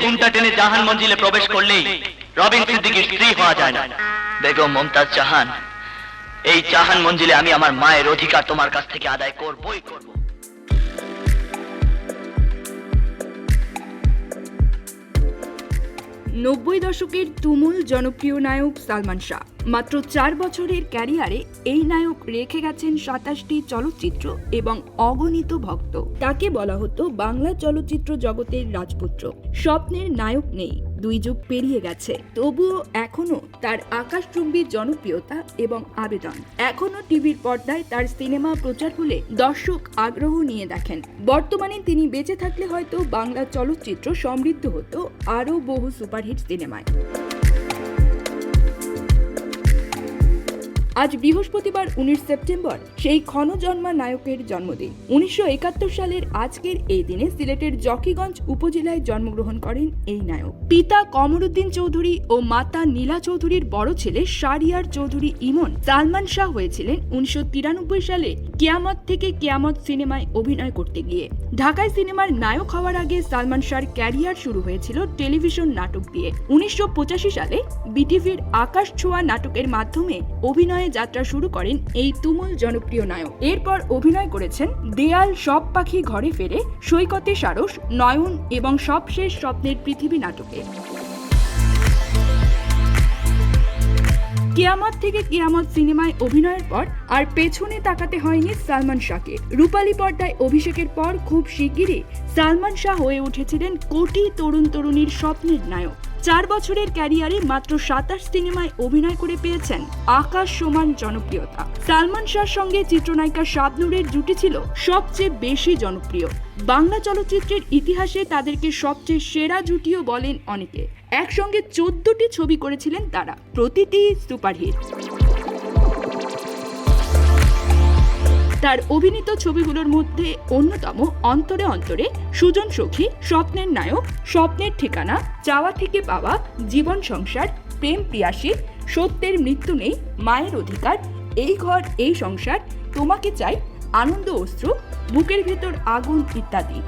ঘুমটা টেনে জাহান মঞ্জিলে প্রবেশ করলেই রবিন সিদ্দিকের স্ত্রী হওয়া যায় না। বেগম মমতাজ জাহান, এই জাহান মঞ্জিলে আমি আমার মায়ের অধিকার তোমার কাছ থেকে আদায় করবই, করব। নব্বই দশকের তুমুল জনপ্রিয় নায়ক সালমান শাহ। মাত্র চার বছরের ক্যারিয়ারে এই নায়ক রেখে গেছেন সাতাশটি চলচ্চিত্র এবং অগণিত ভক্ত। তাকে বলা হতো বাংলা চলচ্চিত্র জগতের রাজপুত্র। স্বপ্নের নায়ক নেই। দুই যুগ পেরিয়ে গেছে। তবুও এখনও তার আকাশচুম্বী জনপ্রিয়তা এবং আবেদন। এখনও টিভির পর্দায় তার সিনেমা প্রচার হলে দর্শক আগ্রহ নিয়ে দেখেন। বর্তমানে তিনি বেঁচে থাকলে হয়তো বাংলা চলচ্চিত্র সমৃদ্ধ হতো আরও বহু সুপারহিট সিনেমায়। আজ বৃহস্পতিবার উনিশ সেপ্টেম্বর, সেই ক্ষণজন্মা নায়কের জন্মদিন। উনিশশো একাত্তর সালের আজকের এই দিনে সিলেটের জকিগঞ্জ উপজেলায় জন্মগ্রহণ করেন এই নায়ক। পিতা কমরুদ্দিন চৌধুরী ও মাতা নীলা চৌধুরীর বড় ছেলে শারিয়ার চৌধুরী ইমন সালমান শাহ হয়েছিলেন উনিশশো তিরানব্বই সালে কিয়ামত থেকে কিয়ামত সিনেমায় অভিনয় করতে গিয়ে। ঢাকায় সিনেমার নায়ক হওয়ার আগে সালমান শাহর ক্যারিয়ার শুরু হয়েছিল টেলিভিশন নাটক দিয়ে। উনিশশো পঁচাশি সালে বিটিভির আকাশ ছোঁয়া নাটকের মাধ্যমে অভিনয়ে যাত্রা শুরু করেন এই তুমুল জনপ্রিয় নায়ক। এরপর অভিনয় করেছেন দেয়াল সব পাখি ঘরে ফেরে সৈকতে সারস, নয়ন এবং সবশেষ স্বপ্নের পৃথিবী নাটকে। কিয়ামত থেকে কিয়ামত সিনেমায় অভিনয়ের পর আর পেছনে তাকাতে হয়নি সালমান শাহকে। রূপালী পর্দায় অভিষেকের পর খুব শিগগিরই সালমান শাহ হয়ে উঠেছিলেন কোটি তরুণ তরুণীর স্বপ্নের নায়ক। চার বছরের ক্যারিয়ারে মাত্র সাতাশ সিনেমায় অভিনয় করে পেয়েছেন আকাশ সমান জনপ্রিয়তা। সালমান শাহর সঙ্গে চিত্রনায়িকা শাবনুরের জুটি ছিল সবচেয়ে বেশি জনপ্রিয়। বাংলা চলচ্চিত্রের ইতিহাসে তাদেরকে সবচেয়ে সেরা জুটিও বলেন অনেকে। একসঙ্গে চোদ্দটি ছবি করেছিলেন তারা। প্রতিটি সুপারহিট। তার অভিনীত ছবিগুলোর মধ্যে অন্যতম অন্তরে অন্তরে সুজন সখী, স্বপ্নের নায়ক, স্বপ্নের ঠিকানা, চাওয়া থেকে পাওয়া, জীবন সংসার, প্রেম প্রিয়াসী সত্যের মৃত্যু নেই, মায়ের অধিকার, এই ঘর, এই সংসার, তোমাকে চাই আনন্দ, অশ্রু, বুকের ভেতর আগুন ইত্যাদি।